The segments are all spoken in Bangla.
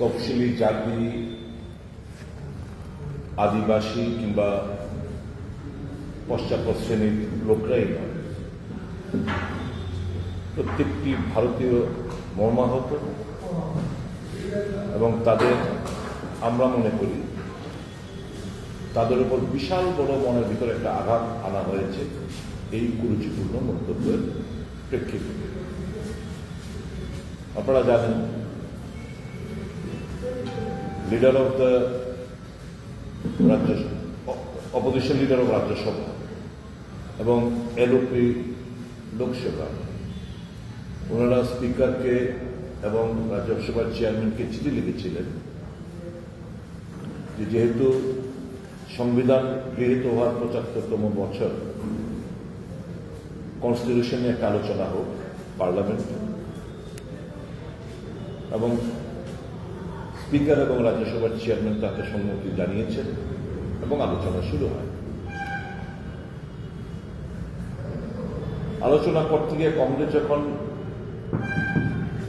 তফসিলি জাতি, আদিবাসী কিংবা পশ্চাৎ শ্রেণির লোকরাই নয় প্রত্যেকটি ভারতীয় মর্মাহত এবং তাদের, আমরা মনে করি, তাদের উপর বিশাল বড় মনের ভিতরে একটা আঘাত আনা হয়েছে এই কুরুচিপূর্ণ মন্তব্যের প্রেক্ষিতে। আপনারা জানেন লিডার অফ দ্য রাজ্য অপোজিশন লিডার অফ রাজ্যসভা এবং এলওপি লোকসভা ওনারা স্পিকারকে এবং রাজ্যসভার চেয়ারম্যানকে চিঠি লিখেছিলেন যে যেহেতু সংবিধান গৃহীত হওয়ার পঁচাত্তরতম বছর কনস্টিটিউশন নিয়ে একটা আলোচনা হোক পার্লামেন্ট এবং স্পিকার এবং রাজ্যসভার চেয়ারম্যান তাকে সম্মতি জানিয়েছেন এবং আলোচনা শুরু হয়। আলোচনা করতে গিয়ে কংগ্রেস যখন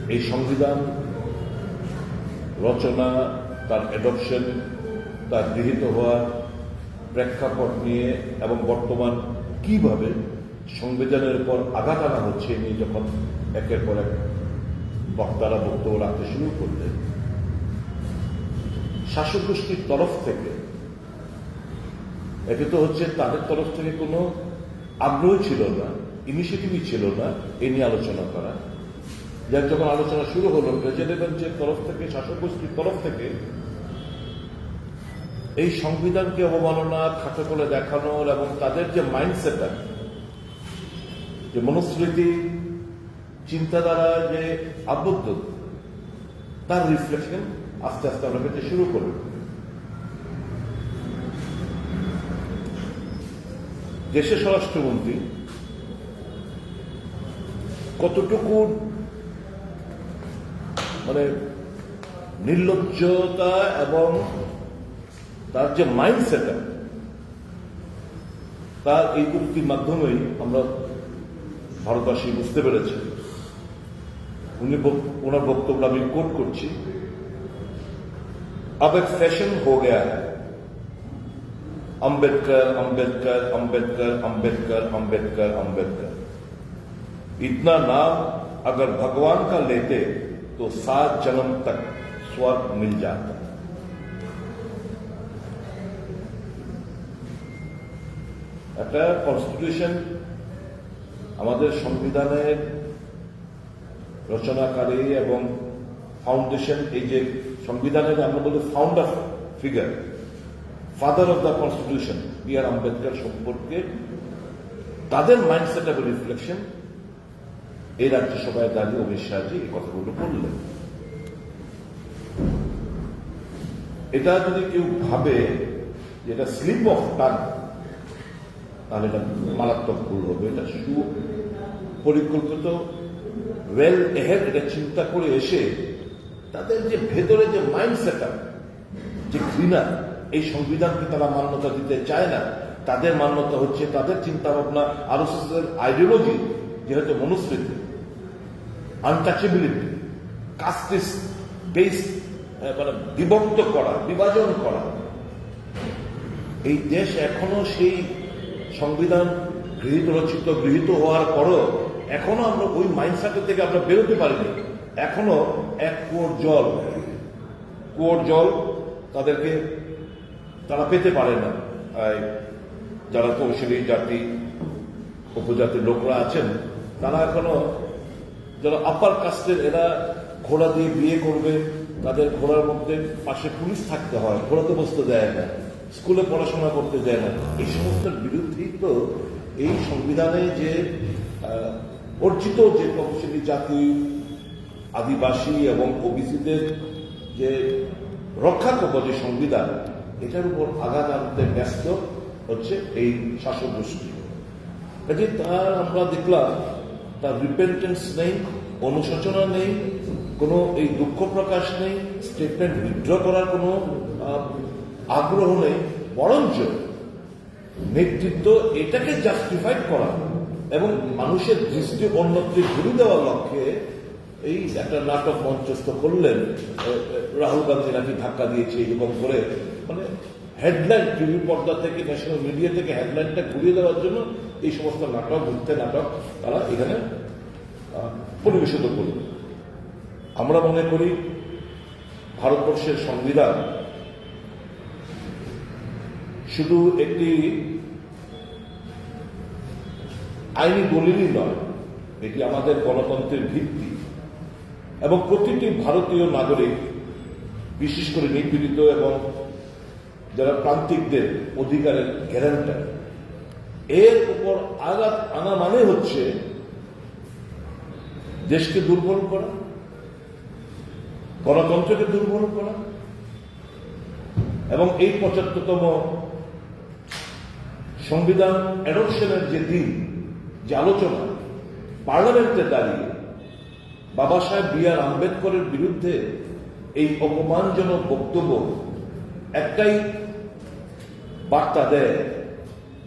এই সংবিধান, রচনা, তার অ্যাডপশন তার গৃহীত হওয়ার প্রেক্ষাপট নিয়ে এবং বর্তমান কীভাবে সংবিধানের উপর আঘাত আনা হচ্ছে নিয়ে যখন একের পর এক বক্তারা বক্তব্য রাখতে শুরু করলেন শাসক গোষ্ঠীর তরফ থেকে, একে তো হচ্ছে তাদের তরফ থেকে কোনো আগ্রহ ছিল না ইনিশিয়েটিভই ছিল না, এ নিয়ে আলোচনা করা। যার যখন আলোচনা শুরু হলো প্রেসিডেন্টের তরফ থেকে শাসক গোষ্ঠীর তরফ থেকে, এই সংবিধানকে অবমাননা, খাটো করে দেখানোর এবং তাদের যে মাইন্ডসেট যে মনুস্মৃতি চিন্তাধারা যে আবদ্ধ, তার রিফ্লেকশন আস্তে আস্তে আমরা পেতে শুরু করব। দেশের স্বরাষ্ট্রমন্ত্রী, কতটুকু মানে নির্লজ্জতা এবং তার যে মাইন্ডসেট তার এই উক্তির মাধ্যমেই আমরা ভারতবাসী বুঝতে পেরেছি। উনি ওনার বক্তব্য আমি কোট করছি। अब एक फैशन हो गया है अंबेडकर अंबेडकर अंबेडकर अंबेडकर अंबेडकर अंबेडकर इतना नाम अगर भगवान का लेते तो सात जन्म तक स्वर्ग मिल जाता একটা কনস্টিটিউশন আমাদের সংবিধানের রচনাকারী এবং ফাউন্ডেশন এই যে সংবিধানের আমরা বলি founder figure father of the constitution B R Ambedkar সম্পর্কে তাদের মাইন্ডসেট এবং রিফ্লেকশন এই রাজ্যসভায় দাঁড়িয়ে অমিত শাহজি এই কথাগুলো বললেন। এটা যদি কেউ ভাবে যে এটা স্লিপ অফ টান তাহলে এটা মারাত্মক ভুল হবে, এটা সু পরিকল্পিত ওয়েল এহেড এটা চিন্তা করে এসে তাদের যে ভেতরে যে মাইন্ডসেট যে ঘৃণা, এই সংবিধানকে তারা মান্যতা দিতে চায় না। তাদের মান্যতা হচ্ছে তাদের চিন্তা ভাবনা আর আইডিওলজি যেহেতু মনুস্মৃতি আনটাচেবিলিটি কাস্টিস বেস মানে বিভক্ত করা, বিভাজন করা। এই দেশ এখনও সেই সংবিধান গৃহীত, রচিত, গৃহীত হওয়ার পরও এখনও আমরা ওই মাইন্ডসেটের থেকে আমরা বেরোতে পারিনি। এখনও এক কুয়োর জল কুয়োর জল তাদেরকে তারা পেতে পারে না। যারা কৌশলী, জাতি, উপজাতির লোকরা আছেন, তারা এখনও যারা আপার কাস্টের এরা ঘোড়া দিয়ে বিয়ে করবে, তাদের ঘোড়ার মধ্যে পাশে পুলিশ থাকতে হয় ঘোড়াতে বসতে দেয় না, স্কুলে পড়াশোনা করতে দেয় না। এই সমস্তের বিরুদ্ধেই তো এই সংবিধানে যে অর্জিত যে তফসিলি জাতি আদিবাসী এবং ওবিসিদের যে রক্ষা যে সংবিধান, এটার উপর আঘাত আনতে ব্যস্ত হচ্ছে এই শাসক গোষ্ঠী। কাজে তার আমরা দেখলাম, তার রিপেন্টেন্স নেই, অনুশোচনা নেই, কোনো এই দুঃখ প্রকাশ নেই স্টেটমেন্ট উইথড্র করার কোনো আগ্রহ নেই, বরঞ্চ নেতৃত্ব এটাকে জাস্টিফাইড করা এবং মানুষের দৃষ্টি অন্যত্রে ঘুরে দেওয়ার লক্ষ্যে এই একটা নাটক মঞ্চস্থ করলেন রাহুল গান্ধী নাকি ধাক্কা দিয়েছে এরকম করে মানে হেডলাইন টিভি পর্দা থেকে ন্যাশনাল মিডিয়া থেকে হেডলাইনটা ঘুরিয়ে দেওয়ার জন্য এই সমস্ত নাটক মিথ্যে নাটক তারা এখানে পরিবেশিত করবে আমরা মনে করি ভারতবর্ষের সংবিধান শুধু একটি আইনি দলিলই নয়, এটি আমাদের গণতন্ত্রের ভিত্তি। এবং প্রতিটি ভারতীয় নাগরিক, বিশেষ করে নিপীড়িত এবং যারা প্রান্তিকদের অধিকারের গ্যারান্টার এর উপর আঘাত আনা মানে হচ্ছে দেশকে দুর্বল করা, গণতন্ত্রকে দুর্বল করা এবং এই পঁচাত্তরতম সংবিধান অ্যাডপশনের যে দিন, যে আলোচনা পার্লামেন্টে দাঁড়িয়ে বাবা সাহেব বি আর আম্বেদকরের বিরুদ্ধে এই অপমানজনক বক্তব্য একটাই বার্তা দেয়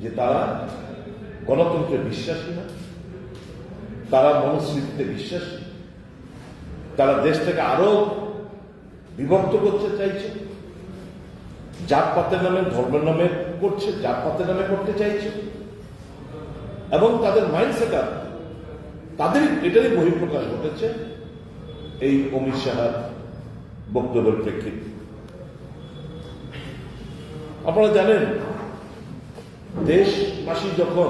যে তারা গণতন্ত্রে বিশ্বাসী না, তারা মনুস্মৃতিতে বিশ্বাসী। তারা দেশটাকে আরও বিভক্ত করতে চাইছে জাতপাতের নামে, ধর্মের নামে করছে জাতপাতের নামে করতে চাইছে। এবং তাদের মাইন্ড মাইন্ডসেট তাদের এটারই বহিঃপ্রকাশ ঘটেছে এই অমিত শাহার বক্তব্যের প্রেক্ষিতে। আপনারা জানেন, দেশবাসী যখন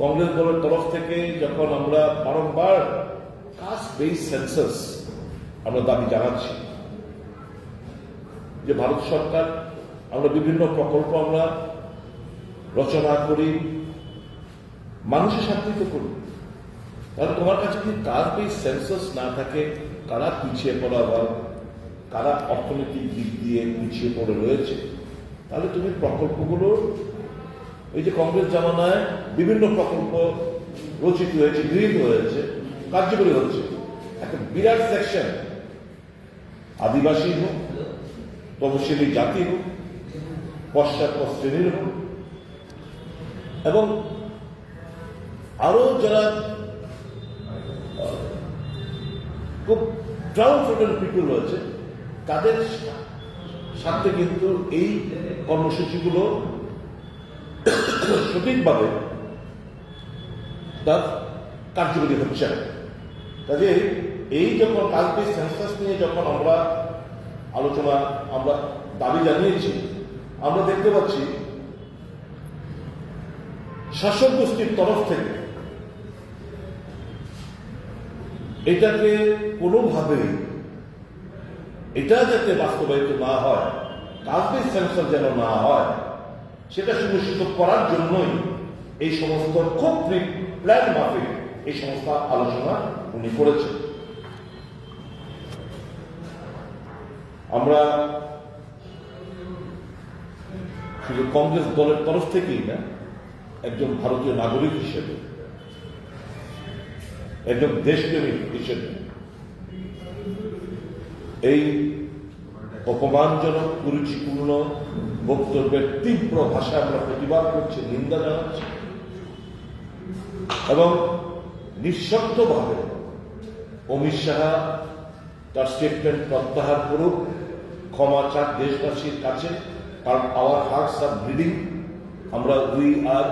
কংগ্রেস দলের তরফ থেকে যখন আমরা বারংবার কাস্ট বেস সেন্সাস আমরা দাবি জানাচ্ছি, যে ভারত সরকার, আমরা বিভিন্ন প্রকল্প আমরা রচনা করি, মানুষের স্বার্থিত করি। তাহলে তোমার কাছে যদি কাজ বেস সেন্সাস না থাকে? কারা পিছিয়ে পড়া বা কারা অর্থনৈতিক দিক দিয়ে পিছিয়ে পড়ে রয়েছে? তাহলে তুমি প্রকল্পগুলো, এই যে কংগ্রেস জামানায় বিভিন্ন প্রকল্প রচিত হয়েছে, গৃহীত হয়েছে, কার্যকরী হচ্ছে। একটা বিরাট সেকশন আদিবাসী হোক, তপশিলি জাতি হোক পশ্চাৎ শ্রেণির হোক। এবং আরও যারা খুব ড্রাউন পিপুল রয়েছে। তাদের স্বার্থে কিন্তু এই কর্মসূচিগুলো সঠিকভাবে তার কার্যকরী হচ্ছে কাজে এই যখন কালকে সেন্সাস নিয়ে যখন আমরা আলোচনা, আমরা দাবি জানিয়েছি, আমরা দেখতে পাচ্ছি শাসক গোষ্ঠীর তরফ থেকে এটাকে কোনোভাবেই এটা যাতে বাস্তবায়িত না হয় কাজের সেন্সার যেন না হয়, সেটা সুনিশ্চিত করার জন্যই এই সমস্ত খুব প্ল্যান মাফিক এই সমস্ত আলোচনা উনি করেছেন। আমরা শুধু কংগ্রেস দলের তরফ থেকেই না, একজন ভারতীয় নাগরিক হিসেবে একজন দেশপ্রেমিক হিসেবে। এই অপমানজনক, কুরুচিপূর্ণ বক্তব্যের তীব্র ভাষায় আমরা প্রতিবাদ করছি, নিন্দা জানাচ্ছি। এবং নিঃশব্দভাবে অমিত শাহ তার স্টেটমেন্ট প্রত্যাহার করুক, ক্ষমা চাক দেশবাসীর কাছে, কারণ আওয়ার হার্টস আর ব্লিডিং আমরা উই আর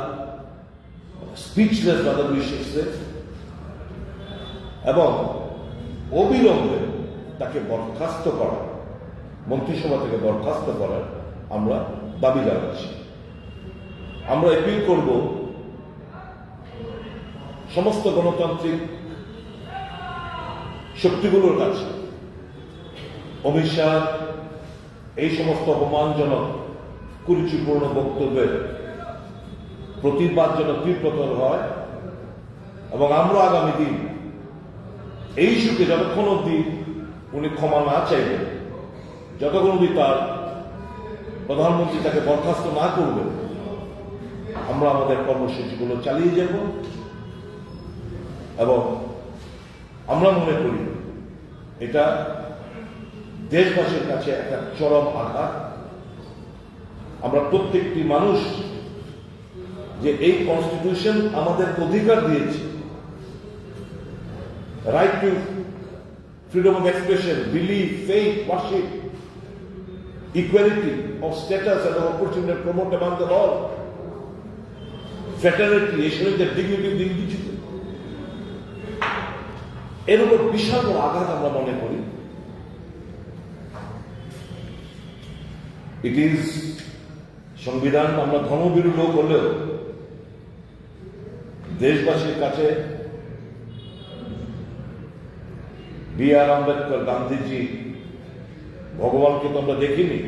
স্পিচলেস দাদা উই এবং অবিলম্বে তাকে বরখাস্ত করা, মন্ত্রিসভা থেকে বরখাস্ত করার আমরা দাবি জানাচ্ছি। আমরা এপিল করব সমস্ত গণতান্ত্রিক শক্তিগুলোর কাছে। অমিত শাহ এই সমস্ত অপমানজনক কুরুচিপূর্ণ বক্তব্যের প্রতিবাদ যেন তীব্রতর হয় এবং আমরা আগামী দিন এই সুখে যতক্ষণ অব্দি উনি ক্ষমা না চাইবেন যতক্ষণ অব্দি তার প্রধানমন্ত্রী তাকে বরখাস্ত না করবেন আমরা আমাদের কর্মসূচিগুলো চালিয়ে যাব এবং আমরা মনে করি এটা দেশবাসীর কাছে একটা চরম আঘাত। আমরা প্রত্যেকটি মানুষ যে এই কনস্টিটিউশন আমাদের অধিকার দিয়েছে right to freedom of expression, belief, faith, worship, equality of status and of opportunity promote among them all. Fraternity, ensuring the dignity of the individual. এর উপর বিশাল বড় আঘাত আমরা মনে করি ইট ইজ সংবিধান আমরা ধর্মবিরু লোক হলেও দেশবাসীর কাছে বি আর আম্বেদকর গান্ধীজি ভগবানকে তো আমরা দেখিনি,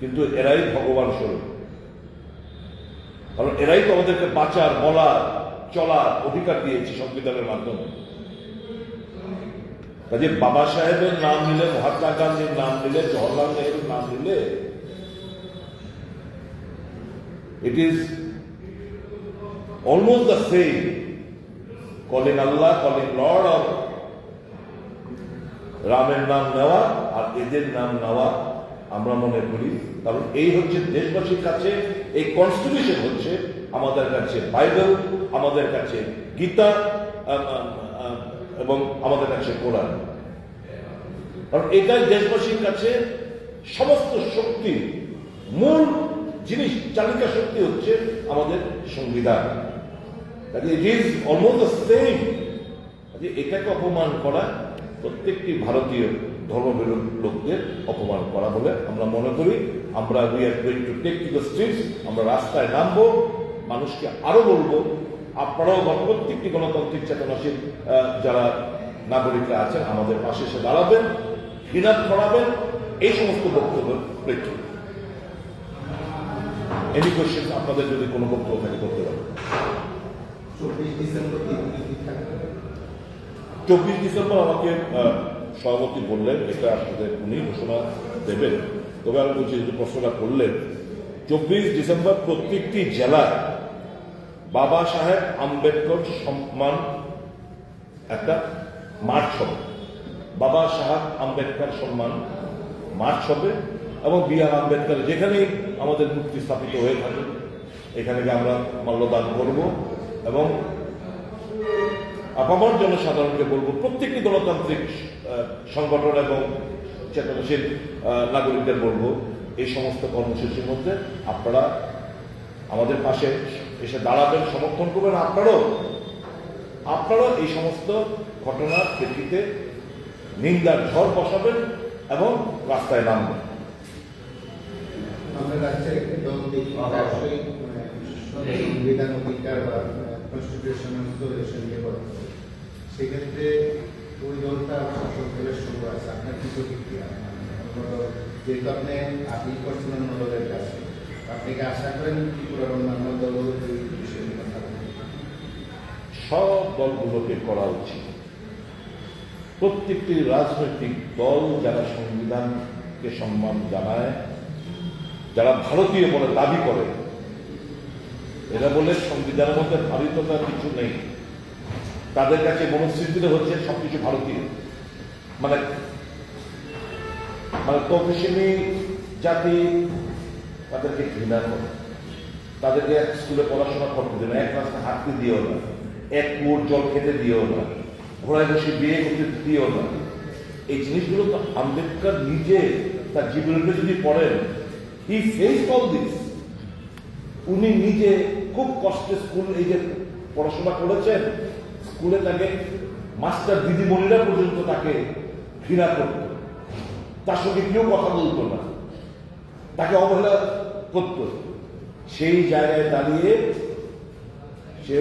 কিন্তু এরাই ভগবান স্বরূপ। কারণ এরাই তো আমাদেরকে বাঁচার, বলার, চলার অধিকার দিয়েছে সংবিধানের মাধ্যমে। কাজে বাবা সাহেবের নাম নিলে, মহাত্মা গান্ধীর নাম নিলে জওয়াহরলাল নেহরুর নাম নিলে it is almost the same calling Allah calling lord of রামের নাম নেওয়া আর এদের নাম নেওয়া আমরা মনে করি। কারণ এই হচ্ছে দেশবাসীর কাছে, এই কনস্টিটিউশন হচ্ছে আমাদের কাছে বাইবেল, আমাদের কাছে গীতা এবং আমাদের কাছে কোরআন। কারণ এটাই দেশবাসীর কাছে সমস্ত শক্তি, মূল জিনিস, চালিকা শক্তি হচ্ছে আমাদের সংবিধান। It is almost the same এটাকে অপমান করা প্রত্যেকটি ভারতীয় ধর্মবিরোধ লোকদের অপমান করা বলে আমরা মনে করি। আমরা we are going to take to the streets আমরা রাস্তায় নামবো, মানুষকে আরও বলব। আপনারাও প্রত্যেকটি গণতান্ত্রিক চেতনাশীল যারা নাগরিকরা আছেন, আমাদের পাশে এসে দাঁড়াবেন, ঘৃণা করাবেন এই সমস্ত বক্তব্যের প্রেক্ষিতে। এনি কোয়েশ্চেন আপনাদের যদি কোনো বক্তব্য থাকে, করতে পারেন। চব্বিশ ডিসেম্বর চব্বিশ ডিসেম্বর আমাকে সভাপতি বললেন, এটা আপনাদের উনি ঘোষণা দেবেন। তবে আমি বলছি, যে প্রশ্নটা করলেন, চব্বিশ ডিসেম্বর প্রত্যেকটি জেলায় বাবা সাহেব আম্বেদকর সম্মান একটা মার্চ হবে। বাবা সাহেব আম্বেদকর সম্মান মার্চ হবে এবং বি আর আম্বেদকর যেখানেই আমাদের মূর্তি স্থাপিত হয়ে থাকে এখানে আমরা মাল্যদান করব এবং আপামর জনসাধারণকে বলব প্রত্যেকটি গণতান্ত্রিক আহ, সংগঠন এবং চেতনশীল আহ, নাগরিকদের বলব এই সমস্ত কর্মসূচির মধ্যে আপনারা আমাদের পাশে এসে দাঁড়াবেন সমর্থন করবেন আপনারাও আপনারাও এই সমস্ত ঘটনার প্রেক্ষিতে নিন্দার ঝড় বসাবেন এবং রাস্তায় নামবেন। আমাদের মানে, সংবিধান অধিকার বা কনস্টিটিউশনাল রেজলিউশন নিয়ে কথা বলে। সেক্ষেত্রে ওই দলটা শাসক দলের শুরু আছে। আপনার কি প্রতিক্রিয়া? যেহেতু আপনি আপিল করছেন অন্য দলের কাছে আপনি কি আশা করেন ত্রিপুরার অন্যান্য দল সব দলগুলোকে করা উচিত। প্রত্যেকটি রাজনৈতিক দল যারা সংবিধানকে সম্মান জানায়, যারা ভারতীয় বলে দাবি করে এরা বলে সংবিধানের মধ্যে ভারতীয়তার কিছু নেই। তাদের কাছে মনস্মৃতিতে হচ্ছে সবকিছু ভারতীয়। মানে মানে তফসিলি জাতি তাদেরকে ঘৃণা করে। তাদেরকে এক স্কুলে পড়াশোনা করতে দেবে এক রাস্তা হাঁটতে দিও না, এক কুয়োর জল খেতে দিও না, ঘোড়ায় বসে বিয়ে করতে দিও না। এই জিনিসগুলো তো আম্বেদকর নিজে তার জীবনে যদি পড়েন হি ফেস অল দিস উনি নিজে খুব কষ্টে স্কুল এই যে পড়াশোনা করেছেন স্কুলে তাকে মাস্টার দিদিমণিরা পর্যন্ত তাকে ঘৃণা করত। তার সঙ্গে কেউ কথা বলতো না। তাকে অবহেলা করত। সেই জায়গায় দাঁড়িয়ে সে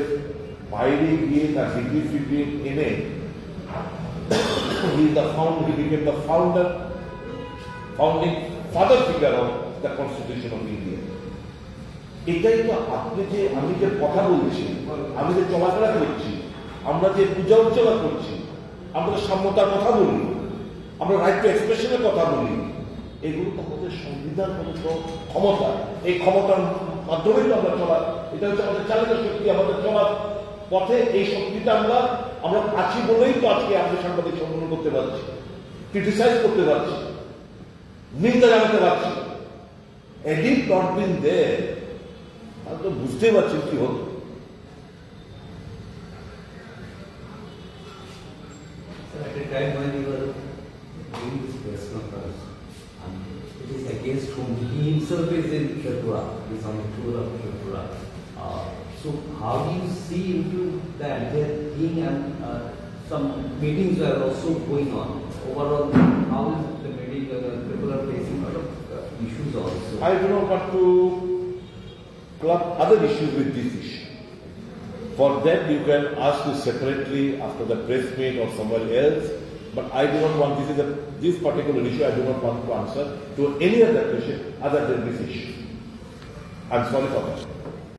বাইরে গিয়ে তার ডিগ্রি ফিগ্রি এনে founder, founding father figure of the Constitution of India. এটাই তো আপনি যে আমি যে কথা বলছি, আমি যে চলাফেরা করছি, আমরা যে পূজা অর্চনা করছি, আমরা সাম্যতার কথা বলি, আমরা রাইট টু এক্সপ্রেশনের কথা বলি, এগুলো তো আমাদের সংবিধান ক্ষমতা। এই ক্ষমতার মাধ্যমেই তো আমরা চলা, এটা হচ্ছে আমাদের চালিত শক্তি, আমাদের চলার পথে এই শক্তিটা আমরা আমরা আছি বলেই তো আজকে আমাদের সাংবাদিক সম্মেলন করতে পারছি ক্রিটিসাইজ করতে পারছি, নিন্দা জানাতে পারছি। এডিট নট বিন দেয় তো বুঝতেই পারছেন কি হল It is against whom he is facing is on the tour of uh, so how do you see into that? There being uh, some meetings also going on. Overall, the meeting, uh, facing a lot of issues also? I do not want to club other issues with this issue. For that, you can ask me separately after the press meet or somewhere else. But I do not want this is a this particular issue. I do not want to answer to any other question other than this issue. I'm sorry for that.